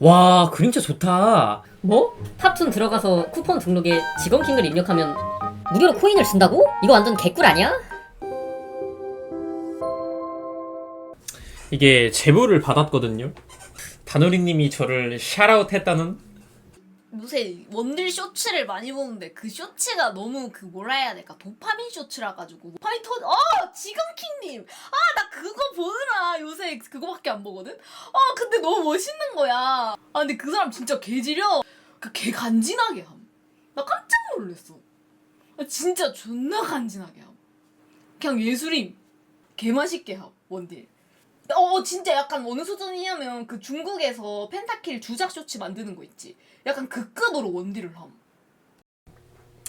와 그림자 좋다 뭐? 탑툰 들어가서 쿠폰 등록에 직원킹을 입력하면 무료로 코인을 준다고? 이거 완전 개꿀 아니야? 이게 제보를 받았거든요 다누리님이 저를 샤라웃 했다는 요새 원딜 쇼츠를 많이 보는데 그 쇼츠가 너무 그 뭐라 해야 될까? 도파민 쇼츠라 가지고 도파민 터 어! 지금킹님! 아 나 그거 보느라 요새 그거밖에 안 보거든? 아 근데 너무 멋있는 거야. 아 근데 그 사람 진짜 개지려. 그개 간지나게 함 나 깜짝 놀랐어. 아, 진짜 존나 간지나게 함. 그냥 예술임 개 맛있게 함 원딜 어 진짜 약간 어느 수준이냐면 그 중국에서 펜타킬 주작 쇼츠 만드는 거 있지. 약간 그 급으로 원딜을 함.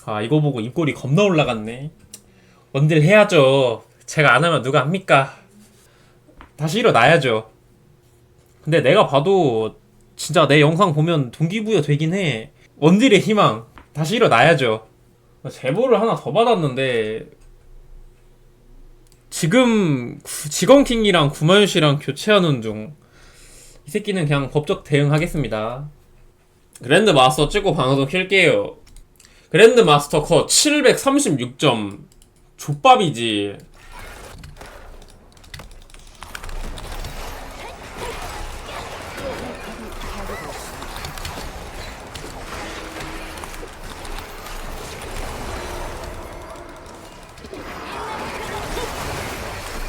아 이거 보고 입꼬리 겁나 올라갔네. 원딜 해야죠. 제가 안 하면 누가 합니까? 다시 일어나야죠. 근데 내가 봐도 진짜 내 영상 보면 동기부여 되긴 해. 원딜의 희망 다시 일어나야죠. 제보를 하나 더 받았는데 지금 구- 직원킹이랑 구마윤 씨랑 교체하는 중. 이 새끼는 그냥 법적 대응하겠습니다. 그랜드 마스터 찍고 방송 킬게요. 그랜드 마스터 컷 736점. 족밥이지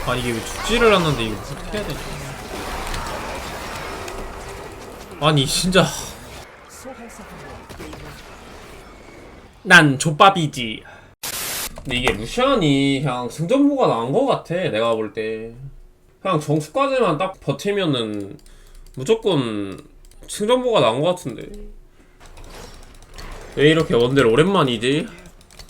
아 이게 왜 죽지를 않는데 이거 어떻게 해야 되지 아니 진짜 난 족밥이지. 근데 이게 루시안이 그냥 승전보가 나은 것 같아. 내가 볼 때. 그냥 정수까지만 딱 버티면은 무조건 승전보가 나은 것 같은데. 왜 이렇게 원딜 오랜만이지?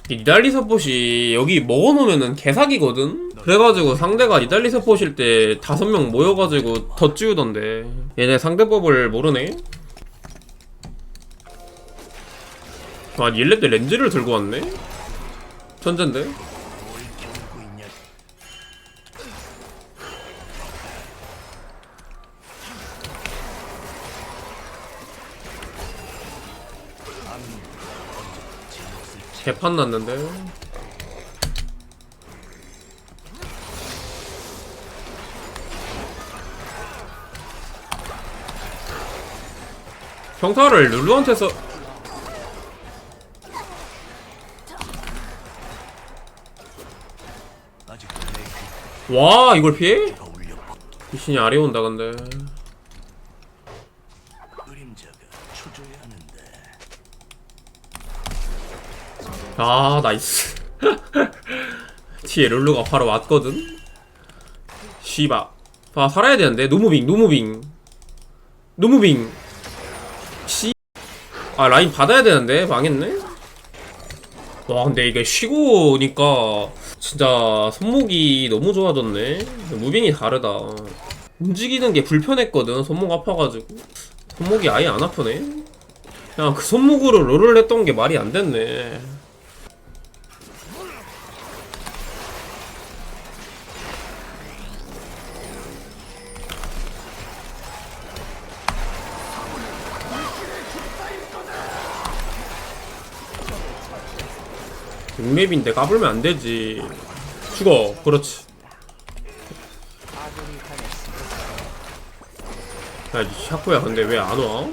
이 니달리 서폿이 여기 먹어놓으면은 개사기거든? 그래가지고 상대가 니달리 서폿일 때 다섯 명 모여가지고 더 찌우던데. 얘네 상대법을 모르네? 아, 일렙 때 렌즈를 들고 왔네? 천재인데? 개판 났는데? 평타를 룰루한테서 와 이걸 피해? 귀신이 아래 온다 근데 아 나이스. 뒤에 룰루가 바로 왔거든? 씨바. 아 살아야 되는데? 노무빙 노무빙. 노무빙. 씨아 라인 받아야 되는데? 망했네? 와 근데 이게 쉬고 오니까 진짜 손목이 너무 좋아졌네. 무빙이 다르다. 움직이는 게 불편했거든 손목 아파가지고. 손목이 아예 안 아프네? 그냥 그 손목으로 롤을 했던 게 말이 안 됐네 육맵인데 까불면 안 되지. 죽어. 그렇지. 야이 샤코야 근데 왜 안 와?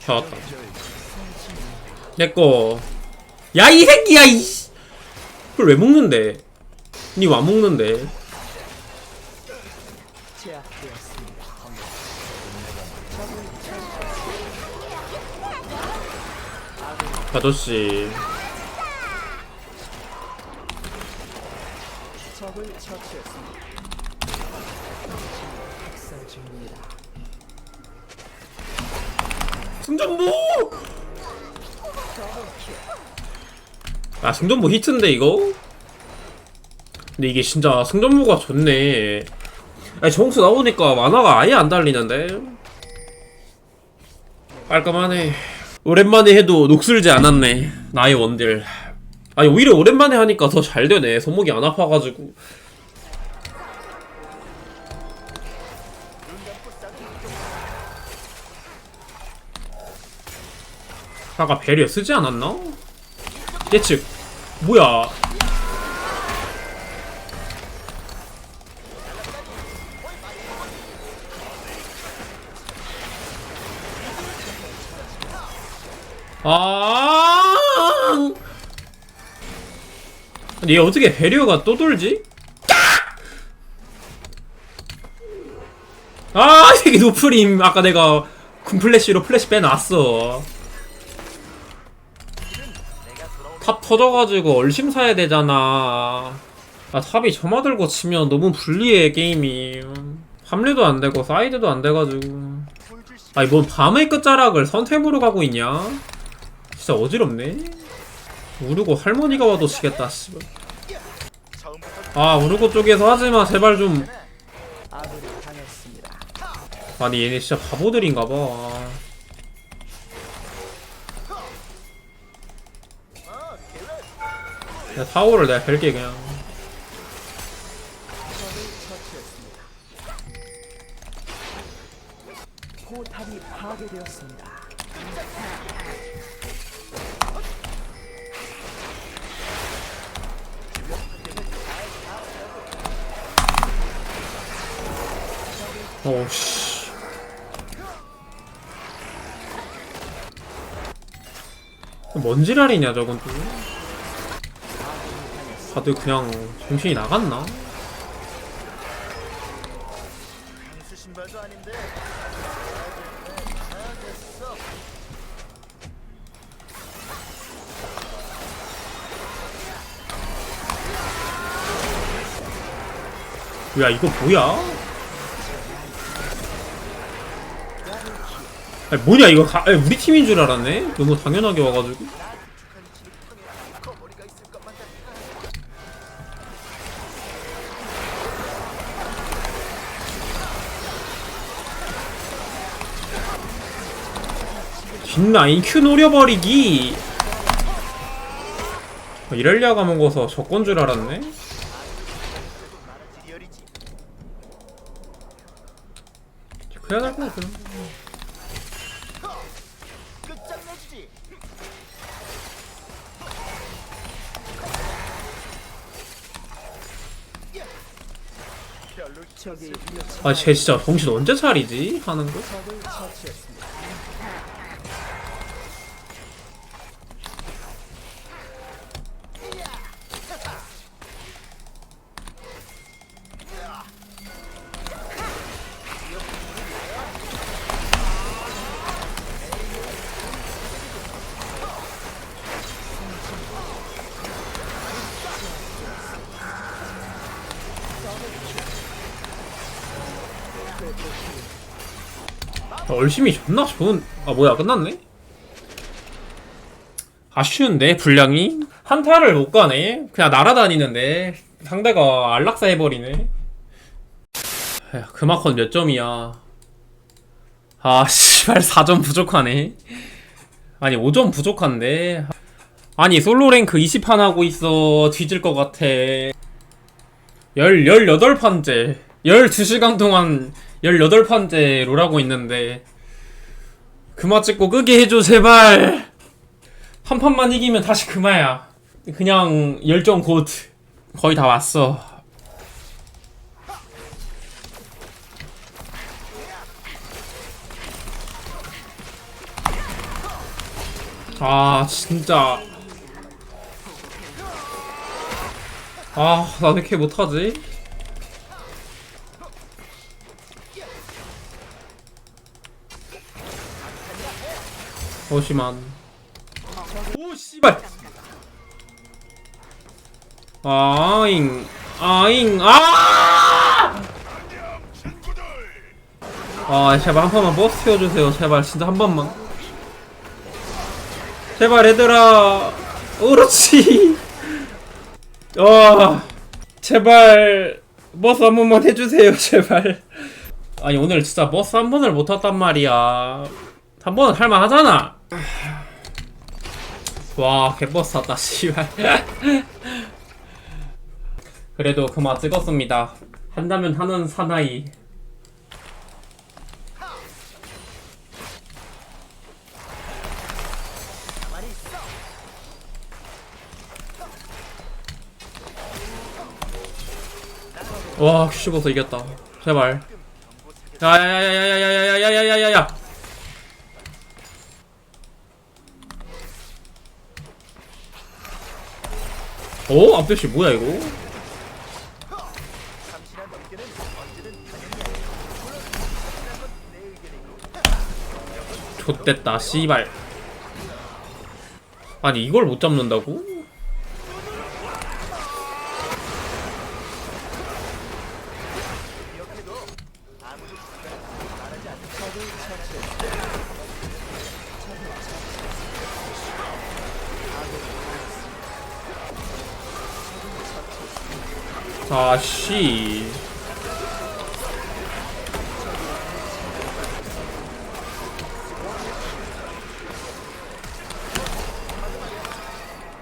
잡았다. 내꺼 야 이 새끼야 이 그걸 왜 먹는데? 니 와 먹는데 아저씨. 승전보! 아 승전보 히트인데 이거? 근데 이게 진짜 승전보가 좋네. 아니 정수 나오니까 만화가 아예 안 달리는데? 깔끔하네 오랜만에 해도 녹슬지 않았네 나의 원딜. 아니 오히려 오랜만에 하니까 더 잘 되네. 손목이 안 아파가지고. 아까 배려 쓰지 않았나? 예측. 뭐야 아. 얘 어떻게 배려가 또 돌지? 아 이게 노프림 아까 내가 군 플래시로 플래시 빼놨어. 탑 터져가지고 얼심 사야 되잖아. 아 탑이 점화 들고 치면 너무 불리해 게임이. 합류도 안 되고 사이드도 안 돼가지고. 아니 뭔 밤의 끝자락을 선템으로 가고 있냐 진짜 어지럽네. 우르고 할머니가 와도 치겠다 씨발. 아 우르고 쪽에서 하지마. 제발 좀. 아니 얘네 진짜 바보들인가봐. 야 타워를 내가 뺄게 그냥. 포탑이 파괴되었습니다. 어우씨 뭔 지랄이냐 저건 또 다들 그냥 정신이 나갔나? 야 이거 뭐야? 아니 뭐냐 이거 가, 아니, 우리 팀인 줄 알았네? 너무 당연하게 와가지고. 뒷라인 큐 노려버리기. 아, 이럴려가 먹어서 적건 줄 알았네. 그래야 될 것 같아 적 아, 쟤 진짜 정신 언제 차리지? 하는 거? 아, 얼심이 존나 좋은. 아, 뭐야, 끝났네? 아쉬운데, 분량이? 한타를 못 가네? 그냥 날아다니는데. 상대가 안락사 해버리네. 그마컨 몇 점이야. 아, 씨발, 4점 부족하네. 아니, 5점 부족한데. 아니, 솔로 랭크 20판 하고 있어. 뒤질 것 같아. 10, 18판째. 12시간 동안 18판째 롤하고 있는데. 그마 찍고 끄게 해줘, 제발. 한 판만 이기면 다시 그마야. 그냥 열정 곧 거의 다 왔어. 아, 진짜. 아, 나 왜 이렇게 못하지? 어시만. 오, 씨발! 아잉, 아잉, 아! 아, 제발 한 번만 버스 태워주세요. 제발, 진짜 한 번만. 제발, 얘들아. 그렇지. 와, 제발, 버스 한 번만 해주세요. 제발. 아니, 오늘 진짜 버스 한 번을 못 탔단 말이야. 한 번은 할만 하잖아. 와 개버스 탔다 씨발 그래도 그만 찍었습니다 한다면 하는 사나이 와 슈버서 이겼다 제발 야야야야야야야야야야야야 오 앞대시 뭐야 이거? 좆됐다 씨발. 아니 이걸 못 잡는다고? 아씨.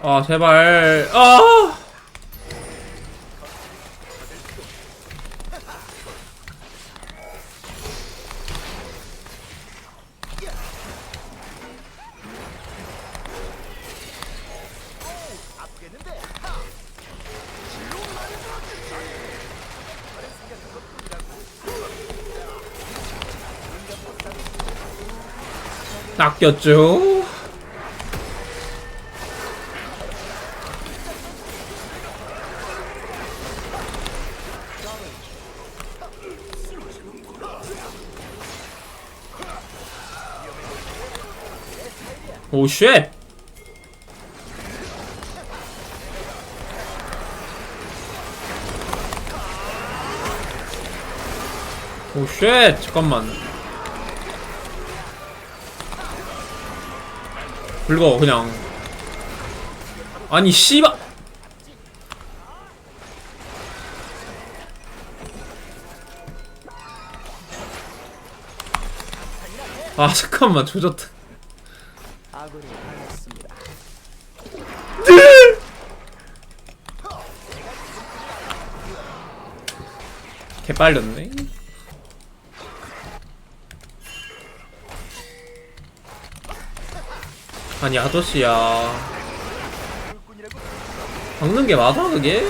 아 제발. 아 낚였죠 오 쉣! 오 쉣! 잠깐만 긁어 그냥. 아니 씨발 아 잠깐만 조졌다. 개빨렸네 아니 아저씨야 박는 게 맞아 그게?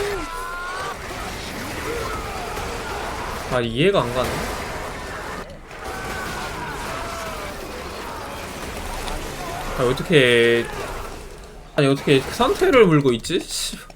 아 이해가 안 가네 아 어떻게 아니 어떻게 그 상태를 물고 있지?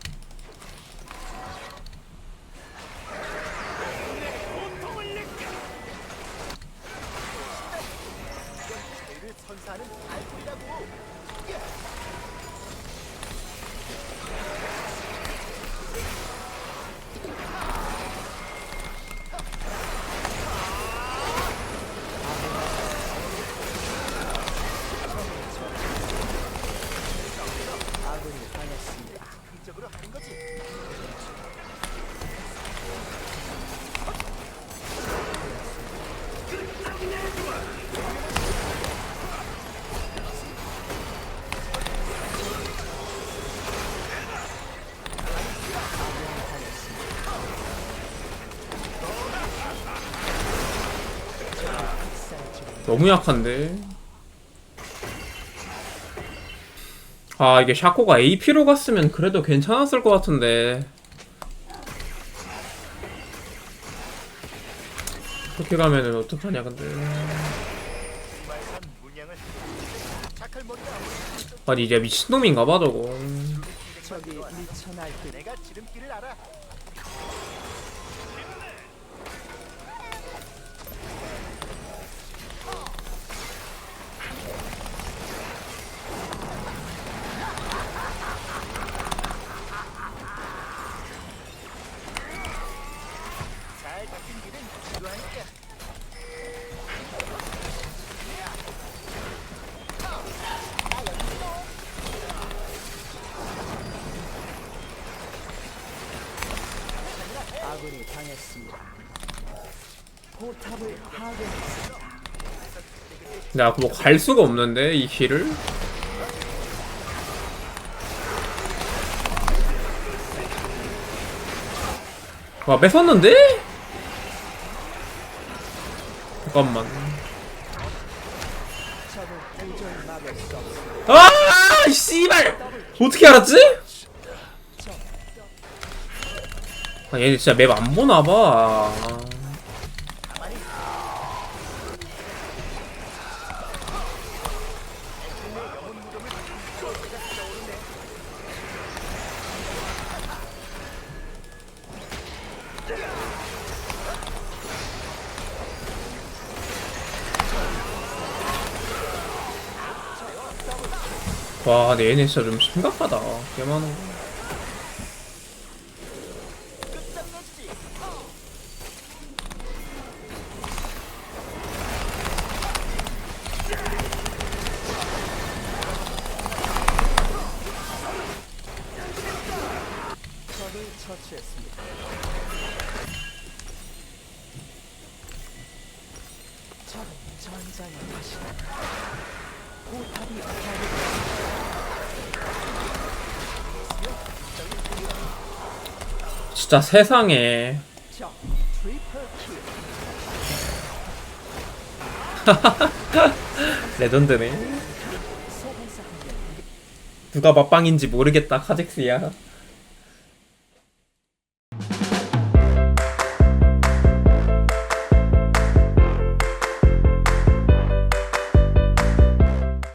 너무 약한데. 아 이게 샤코가 AP로 갔으면 그래도 괜찮았을 것 같은데. 그렇게 가면은 어떡하냐 근데. 아니 이제 미친놈인가봐 저거. 나 뭐 갈 수가 없는데 이 길을? 와 뺏었는데? 잠깐만 아 씨발 어떻게 알았지? 아 얘네 진짜 맵 안 보나봐 와 근데 얘네 진짜 좀 심각하다 개 많아 적을 처치했습니다. 적은 전장에 다시 포탑이 진짜 세상에. 레전드네. 누가 맛빵인지 모르겠다 카젝스야